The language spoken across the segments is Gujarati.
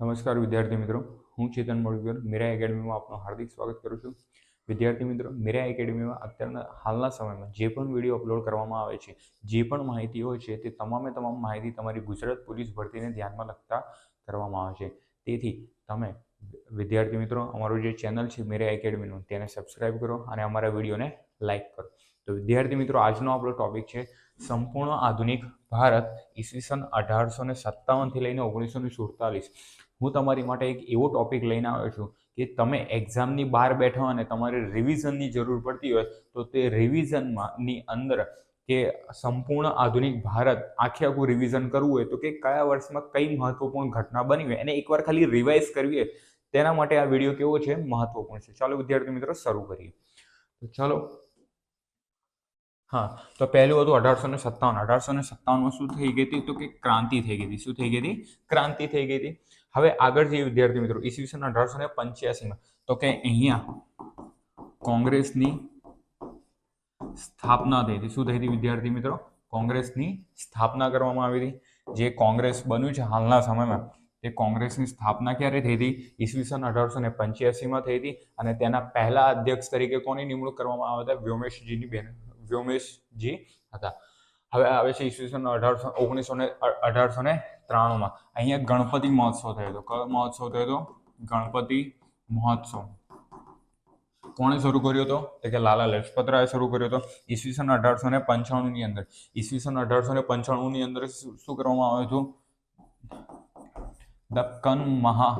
નમસ્કાર વિદ્યાર્થી મિત્રો, હું ચેતન મળ્યું મીરા એકેડમીમાં આપનું હાર્દિક સ્વાગત કરું છું. વિદ્યાર્થી મિત્રો, મીરા એકેડમીમાં અત્યારના હાલના સમયમાં જે પણ વીડિયો અપલોડ કરવામાં આવે છે, જે પણ માહિતી હોય છે, તે તમામે તમામ માહિતી તમારી ગુજરાત પોલીસ ભરતીને ધ્યાનમાં લગતા કરવામાં આવે છે. તેથી તમે વિદ્યાર્થી મિત્રો, અમારું જે ચેનલ છે મીરા એકેડમીનું, તેને સબસ્ક્રાઇબ કરો અને અમારા વિડીયોને લાઇક કરો. તો વિદ્યાર્થી મિત્રો, આજનો આપણો ટોપિક છે, સંપૂર્ણ આધુનિક ભારત ઈસવીસન અઢારસો ને સત્તાવનથી લઈને ઓગણીસો ને સુડતાલીસ. હું તમારી માટે એક એવો ટોપિક લઈને આવ્યો છું કે તમે એક્ઝામની બહાર બેઠો અને તમારે રિવિઝનની જરૂર પડતી હોય તો તે રિવિઝનમાં ની અંદર કે સંપૂર્ણ આધુનિક ભારત આખે આખું રિવિઝન કરવું હોય તો કે કયા વર્ષમાં કઈ મહત્વપૂર્ણ ઘટના બની હોય એને એકવાર ખાલી રિવાઇઝ કરવી હોય તેના માટે આ વીડિયો કેવો છે? મહત્વપૂર્ણ છે. ચાલો વિદ્યાર્થી મિત્રો શરૂ કરીએ. તો ચાલો. હા, તો પહેલું હતું અઢારસો ને સત્તાવન. અઢારસો ને સત્તાવનમાં શું થઈ ગઈ હતી? તો કે ક્રાંતિ થઈ ગઈ હતી. શું થઈ ગઈ હતી? ક્રાંતિ થઈ ગઈ હતી. હવે આગળ જઈએ વિદ્યાર્થી મિત્રો ઈસવીસન અઢારસો ને પંચ્યાસીમાં. તો કે અહીંયા કોંગ્રેસની સ્થાપના થઈ હતી. શું થઈ હતી વિદ્યાર્થી મિત્રો? કોંગ્રેસની સ્થાપના કરવામાં આવી હતી. જે કોંગ્રેસ બન્યું છે હાલના સમયમાં, તે કોંગ્રેસની સ્થાપના ક્યારે થઈ હતી? ઈસવીસન અઢારસો ને પંચ્યાસીમાં થઈ હતી અને તેના પહેલા અધ્યક્ષ તરીકે કોની નિમણૂક કરવામાં આવતા વ્યોમેશજીની બેન, વ્યોમેશજી હતા. હવે આવે છે ઈસવીસન અઢારસો, ઓગણીસો ને અઢારસો ને ત્રાણુંમાં. અહીંયા ગણપતિ મહોત્સવ થયો હતો. કયો મહોત્સવ થયો હતો? ગણપતિ મહોત્સવ. કોણે શરૂ કર્યો હતો? તો કે લાલા લજપત રાય શરૂ કર્યો હતો. ઈસવીસન અઢારસો ને પંચાણુંની અંદર. ઈસવીસન અઢારસો ને પંચાણુંની અંદર શું કરવામાં આવ્યું હતું? દક્કન મહા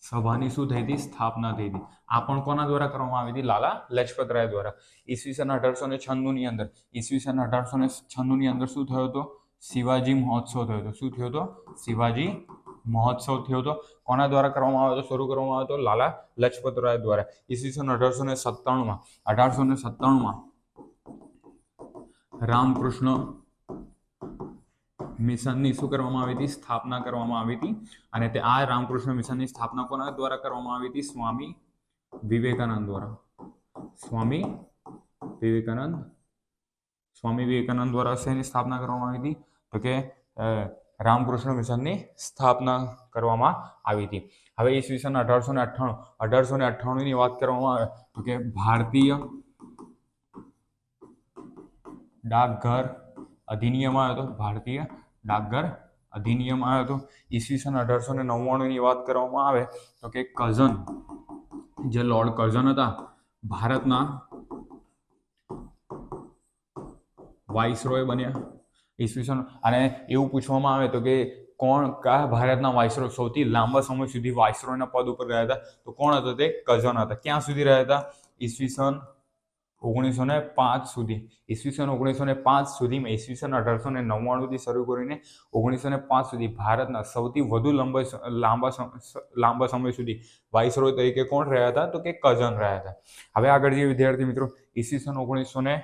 સભાની શું થઈ હતી? સ્થાપના થઈ હતી. આ પણ કોના દ્વારા કરવામાં આવી હતી? લાલા લજપતરાય દ્વારા. ઈસવીસન અઢારસો ને છન્નુંની અંદર. ઈસવીસન અઢારસો ને છન્નુંની અંદર શું થયો હતો? શિવાજી મહોત્સવ થયો હતો. શું થયો હતો? શિવાજી મહોત્સવ થયો હતો. કોના દ્વારા કરવામાં આવ્યો હતો? શરૂ કરવામાં આવ્યો હતો લાલા લજપતરાય દ્વારા. ઈસવીસન અઢારસો ને સત્તાણુંમાં. અઢારસો ને સત્તાણુંમાં રામકૃષ્ણ મિશનની શું કરવામાં આવી હતી? સ્થાપના કરવામાં આવી હતી. અને તે આ રામકૃષ્ણ મિશનની સ્થાપના કોના દ્વારા કરવામાં આવી હતી? સ્વામી વિવેકાનંદ દ્વારા. સ્વામી વિવેકાનંદ. સ્વામી વિવેકાનંદ દ્વારા શેની સ્થાપના કરવામાં આવી હતી? તો કે રામકૃષ્ણ મિશનની સ્થાપના કરવામાં આવી હતી. હવે ઈસવીસન અઢારસો ને અઠ્ઠાણું, અઢારસો ને અઠ્ઠાણુંની વાત કરવામાં આવે તો કે ભારતીય ડાકઘર અધિનિયમ આવ્યો હતો, ભારતીય ડાકઘર અધિનિયમ આવ્યો હતો. ઈસવીસન અઢારસો ને નવ્વાણુંની વાત કરવામાં આવે તો કે કઝન જે લોર્ડ કઝન હતા, ભારતના વાઇસરોય બન્યા. ઈસવીસન અને એવું પૂછવામાં આવે તો કે કોણ કયા ભારતના વાઇસરો સૌથી લાંબા સમય સુધી વાઇસરોના પદ ઉપર રહ્યા હતા? તો કોણ હતો તે? કઝન હતા. ક્યાં સુધી રહ્યા હતા? ઈસવીસન ઓગણીસો ને પાંચ સુધી. ઈસવીસન ઓગણીસો ને પાંચ સુધીમાં ઈસવીસન અઢારસો ને નવ્વાણુંથી શરૂ કરીને ઓગણીસો ને પાંચ સુધી ભારતના સૌથી વધુ લાંબા લાંબા લાંબા સમય સુધી વાઇસરોય તરીકે કોણ રહ્યા હતા? તો કે કઝન રહ્યા હતા. હવે આગળ જે વિદ્યાર્થી મિત્રો, ઈસવીસન ઓગણીસો ને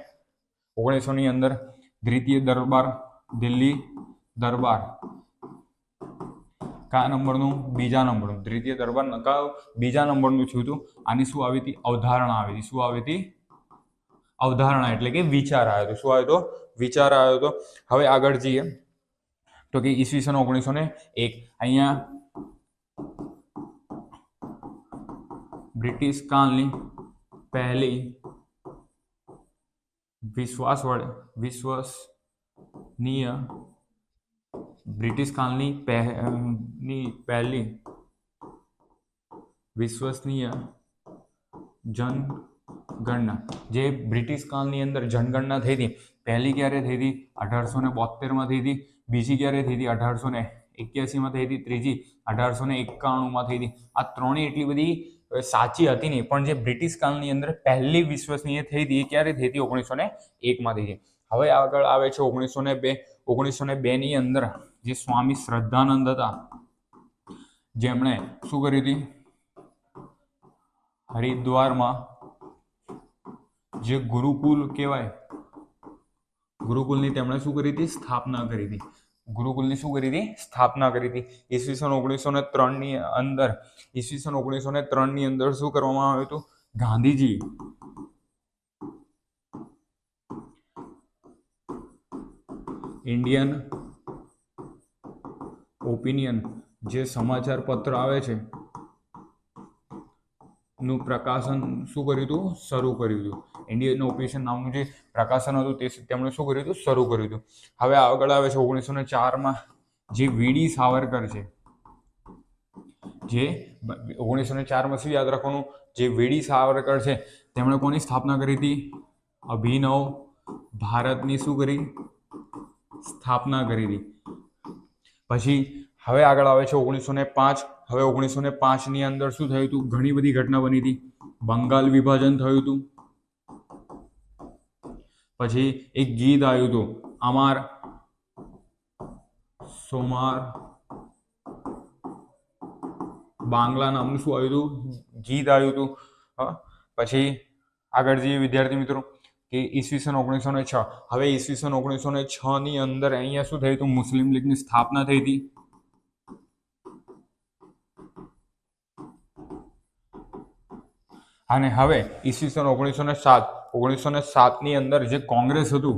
ઓગણીસોની અંદર દ્વિતીય દરબાર દિલ્હી, દરબાર. કયા નંબરનું? બીજા નંબરનું. દ્વિતીય દરબાર કયો બીજા નંબરનું થયું હતું? આની શું આવી હતી? અવધારણા આવી હતી. શું આવી હતી? અવધારણા એટલે કે વિચાર આવ્યો હતો. શું આવ્યો હતો? વિચાર આવ્યો હતો. હવે આગળ જઈએ. તો કે ઈસવીસન ઓગણીસો ને એક. અહીંયા બ્રિટિશ કાળની પહેલી વિશ્વાસ વડે વિશ્વસનીય બ્રિટિશ કાળની પહેની પહેલી વિશ્વસનીય જનગણના, જે બ્રિટિશ કાળની અંદર જનગણના થઈ હતી. પહેલી ક્યારે થઈ હતી? અઢારસો ને બોતેરમાં થઈ હતી. બીજી ક્યારે થઈ હતી? અઢારસો ને એક્યાસીમાં થઈ હતી. ત્રીજી અઢારસો ને એકાણુંમાં થઈ હતી. આ ત્રણેય એટલી બધી સાચી હતી નહીં. પણ જે બ્રિટિશ કાળની અંદર પહેલી વિશ્વસનીય થઈ હતી એ ક્યારે થઈ હતી? ઓગણીસો ને એકમાં થઈ હતી. હવે આગળ આવે છે ઓગણીસો ને બે. ઓગણીસો ને બેની અંદર જે સ્વામી શ્રદ્ધાનંદ હતા, જેમણે શું કરી હતી? હરિદ્વારમાં જે ગુરુકુલ કહેવાય, ગુરુકુલની તેમણે શું કરી હતી? સ્થાપના કરી હતી. ગુરુકુલની શું કરી હતી? સ્થાપના કરી હતી. ઈસવીસન ઓગણીસો ને ત્રણની અંદર ઈસવીસન ઓગણીસો ને ત્રણની અંદર શું કરવામાં આવ્યું હતું? ગાંધીજી ઇન્ડિયન ઓપિનિયન જે સમાચાર પત્ર આવે છે, નું પ્રકાશન શું કર્યું હતું? શરૂ કર્યું હતું. ઇન્ડિયન ઓપિનિયન નામનું જે પ્રકાશન હતું તે તેમણે શું કર્યું હતું? શરૂ કર્યું હતું. હવે આગળ આવે છે ઓગણીસો ને ચારમાં જે વીડી સાવરકર છે, જે ઓગણીસો ને ચારમાં શું યાદ રાખવાનું? જે વીડી સાવરકર છે, તેમણે કોની સ્થાપના કરી હતી? અભિનવ ભારતની શું કરી? સ્થાપના કરી હતી પછી હવે આગળ આવે છે ઓગણીસો ને પાંચ. હવે ઓગણીસો ને પાંચની અંદર શું થયું હતું ઘણી બધી ઘટના બની હતી બંગાળ વિભાજન થયું હતું પછી એક ગીત આવ્યું હતું અમાર સોમાર. બાંગ્લા નામનું શું આવ્યું હતું ગીત આવ્યું હતું પછી આગળ જઈએ વિદ્યાર્થી મિત્રો. કે ઈસવીસન ઓગણીસો ને છ. હવે ઈસવીસન ઓગણીસો ને છ ની અંદર અહીંયા શું થયું? હતું મુસ્લિમ લીગની સ્થાપના થઈ હતી. અને હવે ઈસવીસન ઓગણીસો ને સાત. ઓગણીસો ને સાતની અંદર જે કોંગ્રેસ હતું,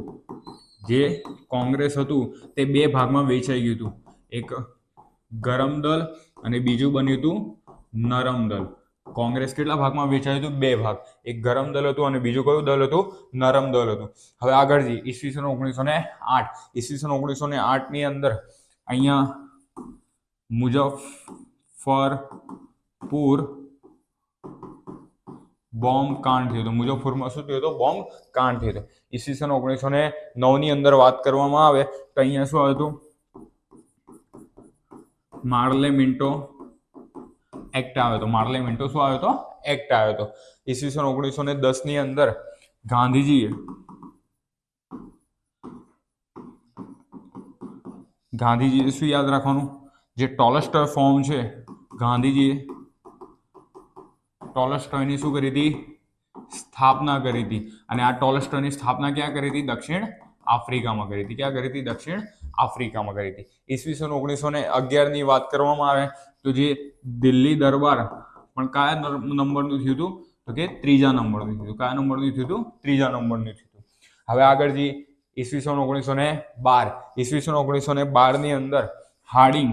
જે કોંગ્રેસ હતું, તે બે ભાગમાં વેચાઈ ગયું હતું. એક ગરમ દળ અને બીજું બન્યું હતું નરમ દળ કોંગ્રેસ કેટલા ભાગમાં વેચાયું હતું? બે ભાગ. એક ગરમ દળ હતું અને બીજું કયું દળ હતું? નરમ દળ હતું. હવે આગળ જઈએ. ઈસવીસન ઓગણીસો ને આઠ. ઈસવીસન ઓગણીસો ને આઠની અંદર અહીંયા મુઝફ્ફરપુર બોમ્બ કાંડ થયો હતો. મુઝફ્ફરમાં શું થયું હતું? બોમ્બ કાંડ થયો હતો. ઈસવીસન ઓગણીસો ને નવની અંદર વાત કરવામાં આવે તો અહીંયા શું હતું? માર્લે મિન્ટો એક્ટ આવ્યો હતો માર્લે શું આવ્યો હતો એક્ટ આવ્યો હતો ઈસવીસન ઓગણીસો ને દસની અંદર ગાંધીજીએ ગાંધીજીએ શું યાદ રાખવાનું? જે ટોલસ્ટોય ફોર્મ છે, ગાંધીજીએ ટોલેસ્ટોયની શું કરી હતી? સ્થાપના કરી હતી. અને આ ટોલેસ્ટોયની સ્થાપના ક્યાં કરી હતી? દક્ષિણ આફ્રિકામાં કરી હતી. ક્યાં કરી હતી? દક્ષિણ આફ્રિકામાં કરી હતી. ઈસવીસન ઓગણીસો ને અગિયારની વાત કરવામાં આવે તો જે દિલ્હી દરબાર, પણ કયા નંબરનું થયું હતું? તો કે ત્રીજા નંબરનું થયું હતું. કયા નંબરનું થયું હતું? ત્રીજા નંબરનું થયું હતું. હવે આગળ જે ઈસવીસન ઓગણીસો ને બાર. ઈસવીસન ઓગણીસો ને બારની અંદર હાર્ડિંગ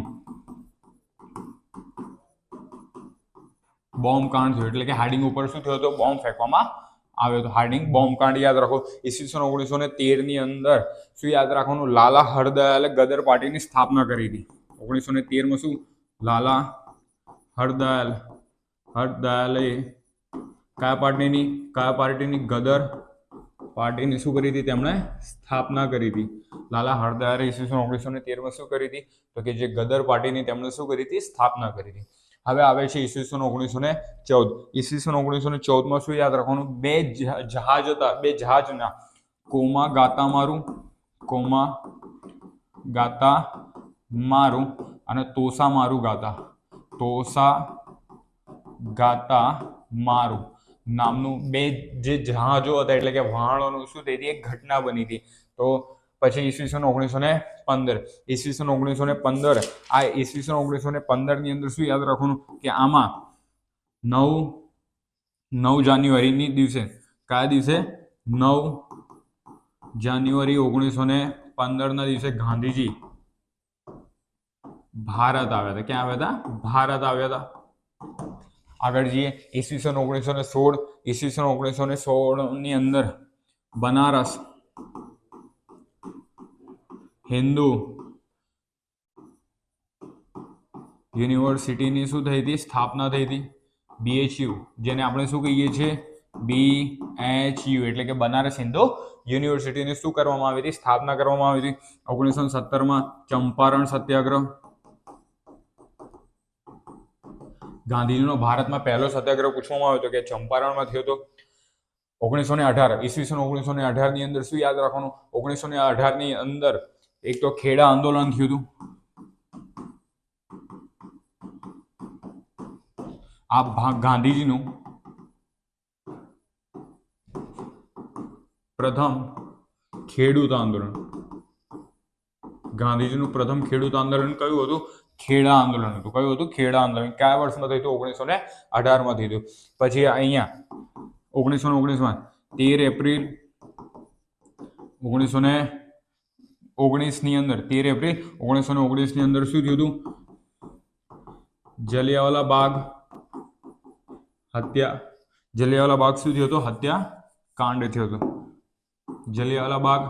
બોમ્બ કાંડ થયો. એટલે કે હાર્ડિંગ ઉપર શું થયો હતો? બોમ્બ ફેંકવામાં આવ્યો હતો. હાર્ડિંગ બોમ્બકાંડ યાદ રાખો. ઈસવીસન ઓગણીસો ને તેરની અંદર શું યાદ રાખવાનું? લાલા હરદયાલે ગદર પાર્ટીની સ્થાપના કરી હતી. ઓગણીસો ને તેરમાં શું? લાલા હરદયાલ, હરદયાલે કયા પાર્ટીની કયા પાર્ટીની ગદર પાર્ટીની શું કરી હતી? તેમણે સ્થાપના કરી હતી. લાલા હરદયાલે ઈસવીસન ઓગણીસો ને તેરમાં શું કરી હતી? તો કે જે ગદર પાર્ટીની તેમણે શું કરી હતી? સ્થાપના કરી હતી. હવે આવે છે ઈસવીસન ઓગણીસો ને ચૌદ. ઈસવીસન ઓગણીસો ને ચૌદમાં શું યાદ રાખવાનું? બે જહ- જહાજ હતા, બે જહાજના. કોમા ગાતા મારું, કોમા ગાતા મારું અને તોસા મારું ગાતા. તોસા ગાતા મારું. નામનું બે જે જહાજો હતા, એટલે કે વહાણોનું શું થઈ હતી? એક ઘટના બની હતી. તો પછી ઈસવીસન ઓગણીસો ને પંદર. ઈસવીસન ઓગણીસો ને પંદર. આ ઈસવીસન ઓગણીસો ને પંદરની અંદર શું યાદ રાખવાનું કે આમાં નવ નવ જાન્યુઆરીની દિવસે, કયા દિવસે? નવ જાન્યુઆરી ઓગણીસો ને પંદરના દિવસે ગાંધીજી ભારત આવ્યા હતા. ક્યાં આવ્યા હતા? ભારત આવ્યા હતા. આગળ જઈએ. ઈસવીસન ઓગણીસો ને સોળ. ઈસવીસન ઓગણીસો ને સોળની અંદર બનારસ હિન્દુ યુનિવર્સિટીની શું થઈ હતી? સ્થાપના થઈ હતી. બીએચયુ જેને આપણે શું કહીએ છીએ? બી એચ યુ એટલે કે બનારસ હિન્દુ યુનિવર્સિટીની શું કરવામાં આવી હતી? સ્થાપના કરવામાં આવી હતી. ઓગણીસો સત્તરમાં ચંપારણ સત્યાગ્રહ. ગાંધીજીનો ભારતમાં પહેલો સત્યાગ્રહ પૂછવામાં આવ્યો હતો કે ચંપારણમાં થયો હતો. ઓગણીસો ને અઢાર, ઈસવીસન ઓગણીસો ને અઢારની અંદર શું યાદ રાખવાનું? ઓગણીસો ને અઢારની અંદર એક તો ખેડા આંદોલન થયું હતું. આ ભાગ ગાંધીજીનું પ્રથમ ખેડૂત આંદોલન. ગાંધીજીનું પ્રથમ ખેડૂત આંદોલન કયું હતું? ખેડા આંદોલન હતું. કયું હતું? ખેડા આંદોલન. કયા વર્ષમાં થયું હતું? ઓગણીસો ને અઢારમાં થયું હતું. પછી અહીંયા ઓગણીસો ને ઓગણીસમાં, તેર એપ્રિલ ઓગણીસો ને ઓગણીસની અંદર, તેર એપ્રિલ ઓગણીસો ને ઓગણીસની અંદર શું થયું હતું? જલિયાવાલા બાગ હત્યા, જલિયાવાલા બાગ શું થયો હતું? હત્યા કાંડ થયો હતો. જલિયાવાલા બાગ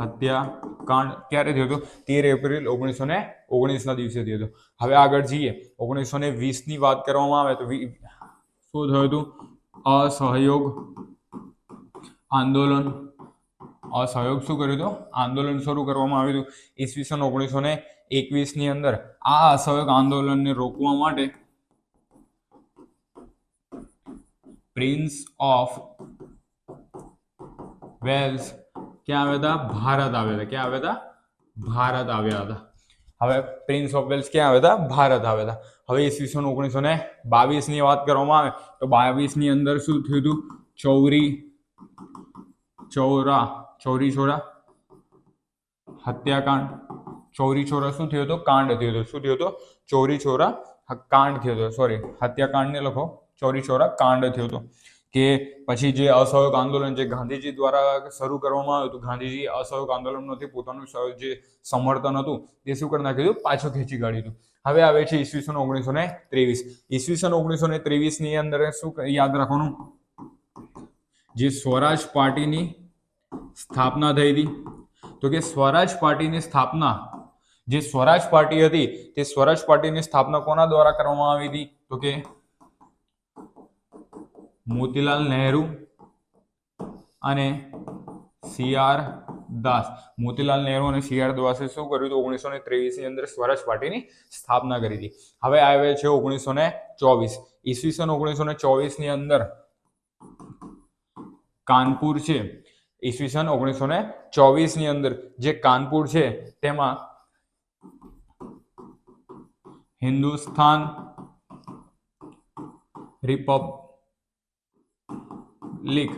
હત્યા કાંડ ક્યારે થયો હતો? તેર એપ્રિલ ઓગણીસો ને ઓગણીસના દિવસે થયો હતો. હવે આગળ જઈએ. ઓગણીસો ને વીસની વાત કરવામાં આવે તો શું થયું હતું? અસહયોગ, આંદોલન અસહયોગ શું કર્યું હતું? આંદોલન શરૂ કરવામાં આવ્યું હતું. ઈસવીસન ઓગણીસો ને એકવીસની અંદર આ અસહયોગ આંદોલનને રોકવા માટે પ્રિન્સ ઓફ વેલ્સ ક્યાં આવ્યા હતા? ભારત આવ્યા હતા. ક્યાં આવ્યા હતા? ભારત આવ્યા હતા. હવે પ્રિન્સ ઓફ વેલ્સ ક્યાં આવ્યા હતા? ભારત આવ્યા હતા. હવે ઈસવીસન ઓગણીસો ને બાવીસની વાત કરવામાં આવે તો બાવીસની અંદર શું થયું હતું? ચૌરી, ચૌરા ચૌરી છોરા, હત્યાકાંડ. ચૌરી છોરા શું થયો હતો કાંડ થયો હતો શું થયો હતો ચોરી છોરા કાંડ થયો હતો સોરી હત્યાકાંડને લખો. ચોરી છોરા, કાંડ થયો હતો કે પછી જે અસહયોગ આંદોલન જે ગાંધીજી દ્વારા શરૂ કરવામાં આવ્યું હતું, ગાંધીજી અસહયોગ આંદોલનમાંથી પોતાનું જે સમર્થન હતું તે શું કરી નાખ્યું હતું? પાછું ખેંચી કાઢ્યું હતું. હવે આવે છે ઈસવીસન ઓગણીસો ને ત્રેવીસ. ઈસવીસન ઓગણીસો ને ત્રેવીસની અંદર શું યાદ રાખવાનું? જે સ્વરાજ પાર્ટીની સ્થાપના થઈ હતી. તો કે સ્વરાજ પાર્ટીની સ્થાપના, જે સ્વરાજ પાર્ટી હતી, તે સ્વરાજ પાર્ટીની સ્થાપના કોના દ્વારા કરવામાં આવી હતી? તો કે મોતીલાલ નહેરુ અને સી આર દાસ. મોતીલાલ નહેરુ અને સી આર દાસે શું કર્યું હતું? ઓગણીસો ને ત્રેવીસની અંદર સ્વરાજ પાર્ટીની સ્થાપના કરી હતી. હવે આવે છે ઓગણીસો ને ચોવીસ. ઈસવીસન ઓગણીસો ને ચોવીસની અંદર કાનપુર છે. ઈસવીસન ઓગણીસો ને ચોવીસની અંદર જે કાનપુર છે, તેમાં હિન્દુસ્તાન રિપબ્લિક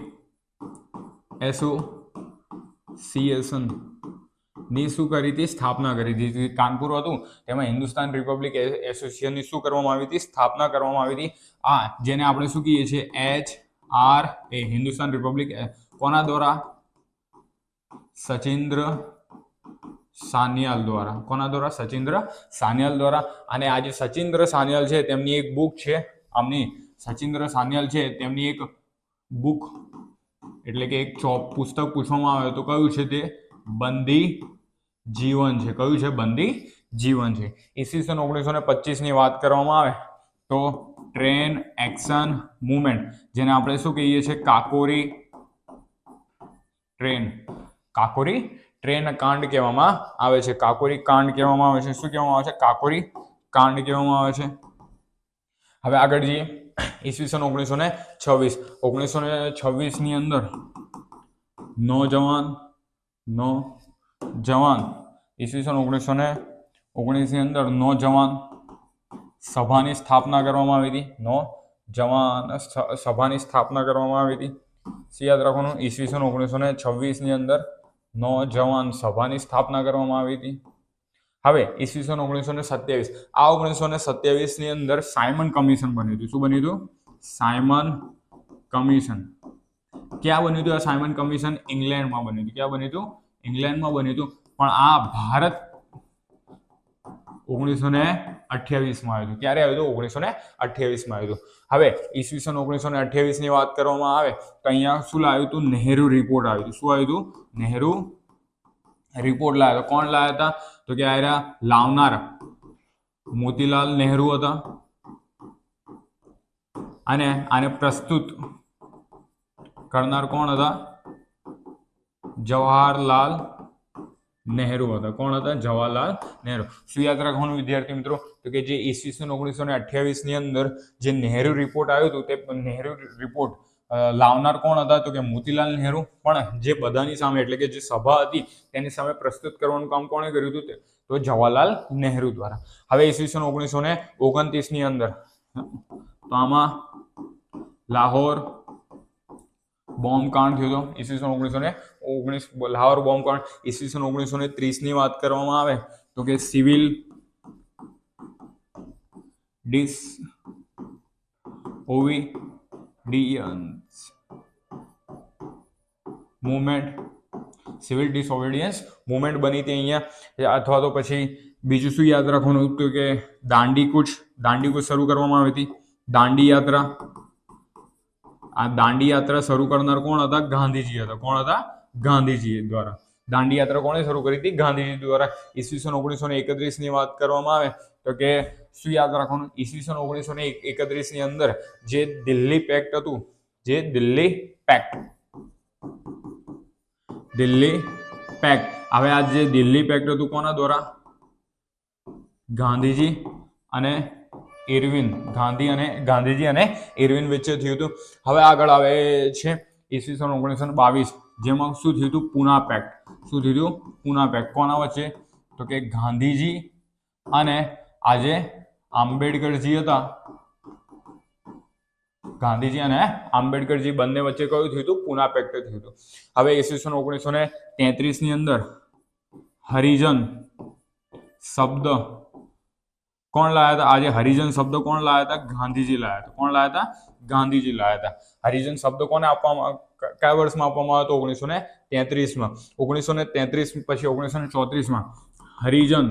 એસોસિએશનની શું કરી હતી? સ્થાપના કરી હતી. કાનપુર હતું, તેમાં હિન્દુસ્તાન રિપબ્લિક એસોસિએશનની શું કરવામાં આવી હતી? સ્થાપના કરવામાં આવી હતી. આ, જેને આપણે શું કહીએ છીએ? H R A, Hindustan republic કોના દ્વારા સચિન્દ્ર સાનિયાલ દ્વારા. કોના દ્વારા? સચિન્દ્ર સાનિયાલ દ્વારા. અને આ જે સચિન્દ્ર સાનિયાલ છે, તેમની એક બુક છે. આમની સચિન્દ્ર સાનિયાલ છે, તેમની એક બુક એટલે કે એક ચોપ પુસ્તક પૂછવામાં આવે તો કયું છે તે? બંદી જીવન છે. કયું છે? બંદી જીવન છે. ઈસવીસન ઓગણીસો ને પચીસની વાત કરવામાં આવે તો ટ્રેન એક્શન મુમેન્ટ જેને આપણે શું કહીએ છીએ? કાકોરી ટ્રેન. કાકોરી ટ્રેન કાંડ કહેવામાં આવે છે. કાકોરી કાંડ કહેવામાં આવે છે. શું કહેવામાં આવે છે? કાકોરી કાંડ કહેવામાં આવે છે. હવે આગળ જઈએ. ઈસવીસન ઓગણીસો ને છવ્વીસ. ઓગણીસો ને છવ્વીસની અંદર નોજવાન નો જવાન ઈસવીસન ઓગણીસો ને ઓગણીસની અંદર નો જવાન સભાની સ્થાપના કરવામાં આવી હતી. નો જવાન સભાની સ્થાપના કરવામાં આવી હતી. યાદ રાખવાનું, ઈસવીસન ઓગણીસો ને છવ્વીસની અંદર નોજવાન સભાની સ્થાપના કરવામાં આવી હતી. હવે ઈસવીસન ઓગણીસો ને સત્યાવીસ. આ ઓગણીસો ને સત્યાવીસની અંદર સાયમન કમિશન બન્યું હતું. શું બન્યું હતું? Simon commission. ક્યાં બન્યું હતું આ સાયમન કમિશન? ઇંગ્લેન્ડમાં બન્યું હતું. ક્યાં બન્યું હતું? ઇંગ્લેન્ડમાં બન્યું હતું. પણ આ ભારત ઓગણીસો ને અઠ્યાવીસમાં આવ્યું હતું. ક્યારે આવ્યું હતું? ઓગણીસો ને અઠ્યાવીસમાં આવ્યું હતું. હવે ઈસવીસન ઓગણીસો ને અઠ્યાવીસની વાત કરવામાં આવે, તો અહીંયા શું લાવ્યું હતું? નહેરુ રિપોર્ટ આવ્યું હતું. શું આવ્યું હતું? નહેરુ રિપોર્ટ લાવ્યો. હતો કોણ લાવ્યા હતા? તો કે આ લાવનાર. મોતીલાલ નહેરુ હતા. અને આને પ્રસ્તુત કરનાર કોણ હતા? જવાહરલાલ નહેરુ હતા. કોણ હતા? જવાહરલાલ નહેરુ. શું યાદ રાખવાનું વિદ્યાર્થી મિત્રો, તો કે જે ઈસવીસન ઓગણીસો ને અઠ્યાવીસની અંદર જે નહેરુ રિપોર્ટ આવ્યો હતો, તે નહેરુ રિપોર્ટ લાવનાર કોણ હતા? તો કે મોતીલાલ નહેરુ. પણ જે બધાની સામે, એટલે કે જે સભા હતી, તેની સામે પ્રસ્તુત કરવાનું કામ કોણે કર્યું હતું? તો જવાહરલાલ નહેરુ દ્વારા. હવે ઈસવીસન ઓગણીસો ને ઓગણત્રીસની અંદર તો આમાં લાહોર બોમ્બ કાંડ થયો હતો, ઈસવીસન ઓગણીસો ને ઓગણીસ, લાહોર બોમ્બ કાંડ, ઈસવીસન ઓગણીસો ને ત્રીસની વાત કરવામાં આવે તો કે civil disobedience movement, civil disobedience movement બની હતી અહીંયા. અથવા તો પછી બીજું શું યાદ રાખવાનું હતું કે દાંડી કૂચ દાંડી કૂચ શરૂ કરવામાં આવી હતી. દાંડી યાત્રા આ દાંડી યાત્રા શરૂ કરનાર કોણ હતા? ગાંધીજી હતા. કોણ હતા? ગાંધીજી દ્વારા. દાંડી યાત્રા કોણે શરૂ કરી હતી? ગાંધીજી દ્વારા. ઈસવીસન ઓગણીસો ને એકત્રીસની વાત કરવામાં આવે તો કે શું યાદ રાખવાનું? ઈસવીસન ઓગણીસો ને એકત્રીસની અંદર જે દિલ્હી પેક્ટ હતું, જે દિલ્હી પેક્ટ દિલ્હી પેક્ટ હવે આ જે દિલ્હી પેક્ટ હતું કોના દ્વારા? ગાંધીજી અને ઇરવિન ગાંધી અને ગાંધીજી અને ઇરવિન વચ્ચે થયું હતું. હવે આગળ આવે છે ઈસવીસન ઓગણીસો બાવીસ. જેમાં શું થયું હતું? પુના પેક્ટ. શું થયું હતું? પુના પેક્ટ. કોના વચ્ચે તો કે ગાંધીજી અને આજે આંબેડકરજી હતા. ગાંધીજી અને આંબેડકરજી બંને વચ્ચે કયું થયું હતું? પુના પેક્ટ થયું હતું. હવે ઈસવીસન ઓગણીસો ને તેત્રીસની અંદર હરિજન શબ્દ કોણ લાયા હતા આજે હરિજન શબ્દ કોણ લાયા હતા ગાંધીજી લાયા હતા કોણ લાયા હતા ગાંધીજી લાયા હતા હરિજન શબ્દ કોને આપવામાં કયા વર્ષમાં આપવામાં આવ્યો હતો ઓગણીસો ને તેત્રીસમાં ઓગણીસો ને તેત્રીસ પછી ઓગણીસો ને ચોત્રીસમાં હરિજન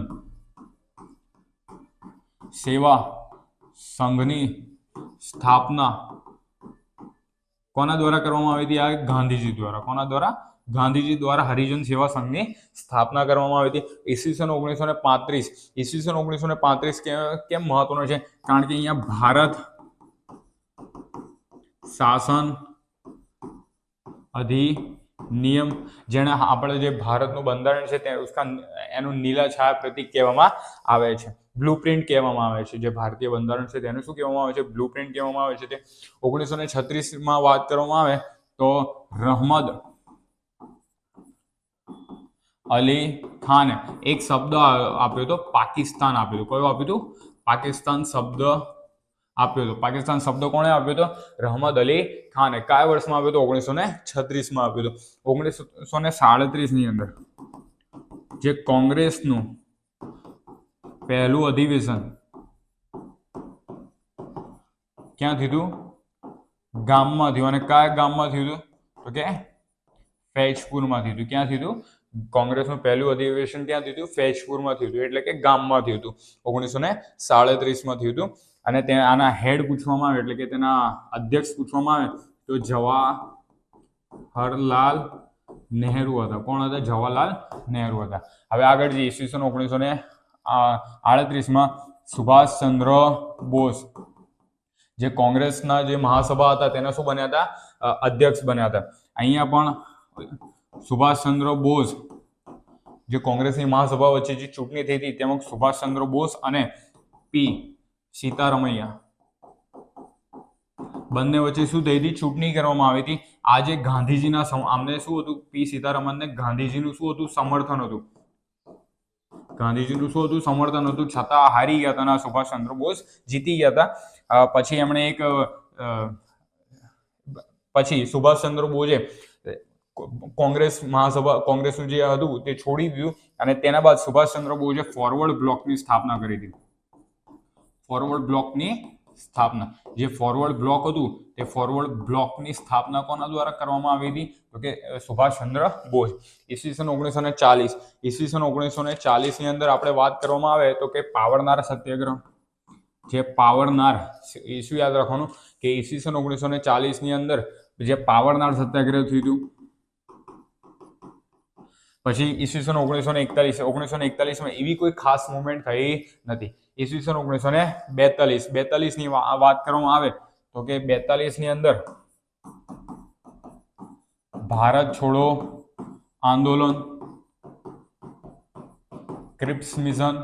સેવા સંઘની સ્થાપના કોના દ્વારા કરવામાં આવી હતી? આ ગાંધીજી દ્વારા. કોના દ્વારા? ગાંધીજી દ્વારા હરિજન સેવા સંઘની સ્થાપના કરવામાં આવી હતી. ઈસવીસન ઓગણીસો ને પાંત્રીસ. ઈસવીસન ઓગણીસો ને પાંત્રીસ કેમ મહત્વનો છે? કારણ કે અહીંયા ભારત શાસન અધિનિયમ જેને આપણે જે ભારતનું બંધારણ છે તે ઉસકા એનું નીલા છાયા પ્રતીક કહેવામાં આવે છે. બ્લુ પ્રિન્ટ કહેવામાં આવે છે. જે ભારતીય બંધારણ છે તેને શું કહેવામાં આવે છે? બ્લુ પ્રિન્ટ કહેવામાં આવે છે તે. ઓગણીસો ને છત્રીસમાં વાત કરવામાં આવે તો રહમદ અલી ખાને. એક શબ્દ આપ્યો હતો પાકિસ્તાન આપ્યો હતો કયો આપ્યું હતું પાકિસ્તાન શબ્દ આપ્યો હતો પાકિસ્તાન શબ્દ કોણે આપ્યો હતો રહમદ અલી ખાને. કયા વર્ષમાં આપ્યો હતો ઓગણીસો ને છત્રીસમાં આપ્યો હતો ઓગણીસો ને સાડત્રીસની અંદર જે કોંગ્રેસનું પહેલું અધિવેશન ક્યાં થયું ગામમાં થયું. અને કયા ગામમાં થયું હતું? તો કે ફૈજપુરમાં થયું હતું. ક્યાં થયું હતું? કોંગ્રેસનું પહેલું અધિવેશન ક્યાં થયું હતું? ફેજપુરમાં થયું હતું, એટલે કે ગામમાં થયું હતું. ઓગણીસો ને સાડત્રીસમાં થયું હતું. અને તે આના હેડ પૂછવામાં આવે, એટલે કે તેના અધ્યક્ષ પૂછવામાં આવે, તો જવાહરલાલ નહેરુ હતા. કોણ હતા? જવાહરલાલ નહેરુ હતા. હવે આગળ જે ઈસવીસન ઓગણીસો ને આડત્રીસમાં સુભાષચંદ્ર બોઝ, જે કોંગ્રેસના જે મહાસભા હતા, તેના શું બન્યા હતા? અધ્યક્ષ બન્યા હતા. અહીંયા પણ સુભાષચંદ્ર બોઝ, જે કોંગ્રેસની મહાસભા વચ્ચે જે ચૂંટણી થઈ હતી, તેમાં સુભાષચંદ્ર બોઝ અને પી. સીતારમૈયા. બંને વચ્ચે શું થઈ હતી? ચૂંટણી કરવામાં આવી હતી. આજે ગાંધીજીના આમને શું હતું? પી. સીતારમણને ગાંધીજીનું શું હતું? સમર્થન હતું. ગાંધીજીનું શું હતું? સમર્થન હતું. છતાં હારી ગયા હતા સુભાષચંદ્ર બોઝ. જીતી ગયા હતા. પછી એમણે એક પછી સુભાષચંદ્ર બોઝે કોંગ્રેસ મહાસભા કોંગ્રેસનું જે હતું તે છોડી દીધું અને તેના બાદ સુભાષચંદ્ર બોઝે ફોરવર્ડ બ્લોકની સ્થાપના કરી હતી ફોરવર્ડ બ્લોકની સ્થાપના. જે ફોરવર્ડ બ્લોક હતું તે ફોરવર્ડ બ્લોકની સ્થાપના કોના દ્વારા કરવામાં આવી હતી? તો કે સુભાષચંદ્ર બોઝ. ઈસવીસન ઓગણીસો ને ચાલીસ. ઈસવીસન ઓગણીસો ને ચાલીસની અંદર આપણે વાત કરવામાં આવે તો કે પાવરનાર સત્યાગ્રહ. જે પાવરનાર, ઈસુ યાદ રાખવાનું કે ઈસવીસન ઓગણીસો ને ચાલીસની અંદર જે પાવરનાર સત્યાગ્રહ થયું હતું પછી ઈસવીસન ઓગણીસો ને એકતાલીસ ઓગણીસો ને એકતાલીસમાં એવી કોઈ ખાસ મુવમેન્ટ થઈ નથી. ઈસવીસન ઓગણીસો ને બેતાલીસ બેતાલીસની વાત કરવામાં આવે તો કે બેતાલીસની અંદર ભારત છોડો, આંદોલન, ક્રિપ્સ મિશન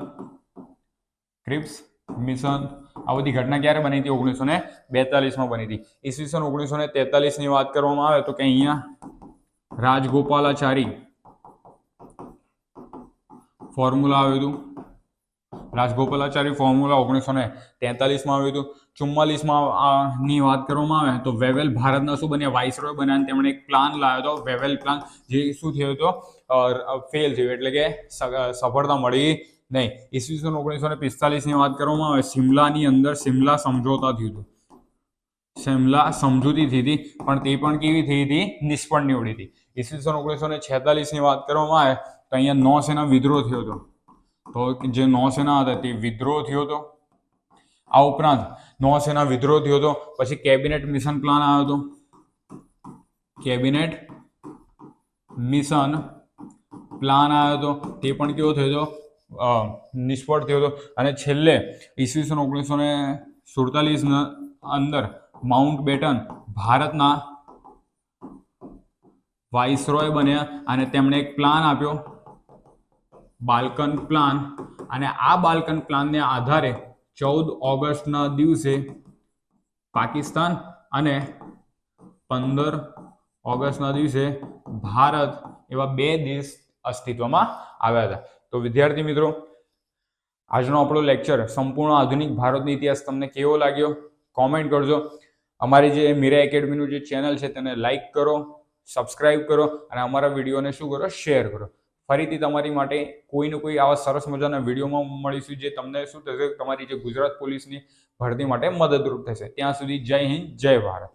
ક્રિપ્સ મિશન, આ બધી ઘટના ક્યારે બની હતી? ઓગણીસો ને બેતાલીસમાં બની હતી. ઈસવીસન ઓગણીસો ને તેતાલીસની વાત કરવામાં આવે તો કે અહીંયા રાજગોપાલાચારી ફોર્મ્યુલા આવ્યું હતું. રાજગોપાલાચારી ફોર્મ્યુલા ઓગણીસો ને તેતાલીસમાં આવ્યું હતું. ચુમ્માલીસમાં ની વાત કરવામાં આવે તો વેવેલ ભારતના શું બન્યા? વાઇસરોય બન્યા અને તેમણે એક પ્લાન લાવ્યો હતો. વેવેલ પ્લાન જે શું થયો હતો? ફેલ થયો એટલે કે સફળતા મળી નહીં. ઈસવીસન ઓગણીસો ને પિસ્તાલીસની વાત કરવામાં આવે. શિમલાની અંદર શિમલા સમજોતા થયું હતું. શિમલા સમજૂતી થઈ હતી, પણ તે પણ કેવી થઈ હતી? નિષ્ફળ નીવડી હતી. ઈસવીસન ઓગણીસો ને છેતાલીસની વાત કરવામાં આવે તો અહીંયા નૌસેના વિદ્રોહ થયો હતો. તો જે નૌસેના હતા તે વિદ્રોહ થયો હતો. આ ઉપરાંત નૌસેના વિદ્રોહ થયો હતો. પછી કેબિનેટ મિશન પ્લાન આવ્યો હતો. કેબિનેટ મિશન પ્લાન આવ્યો હતો. તે પણ કેવો થયો હતો? નિષ્ફળ થયો હતો. અને છેલ્લે ઈસવીસન, ઓગણીસો ને સુડતાલીસના અંદર માઉન્ટ બેટન ભારતના વાઇસરોય બન્યા અને તેમણે એક પ્લાન આપ્યો. બાલ્કન પ્લાન અને આ બાલ્કન પ્લાનને આધારે ચૌદ ઓગસ્ટના દિવસે પાકિસ્તાન અને પંદર ઓગસ્ટના દિવસે ભારત એવા બે દેશ અસ્તિત્વમાં આવ્યા હતા. તો વિદ્યાર્થી મિત્રો, આજનો આપણો લેક્ચર સંપૂર્ણ આધુનિક ભારતનો ઇતિહાસ તમને કેવો લાગ્યો? કોમેન્ટ કરજો. અમારી જે મીરા એકેડમીનું જે ચેનલ છે તેને લાઇક કરો સબસ્ક્રાઇબ કરો અને અમારા વિડીયોને શું કરો? શેર કરો. ફરીથી તમારી માટે કોઈને કોઈ આવા સરસ મજાના વિડીયોમાં મળીશું જે તમને શું થશે તમારી જે ગુજરાત પોલીસની ભરતી માટે મદદરૂપ થશે. ત્યાં સુધી જય હિન્દ, જય ભારત.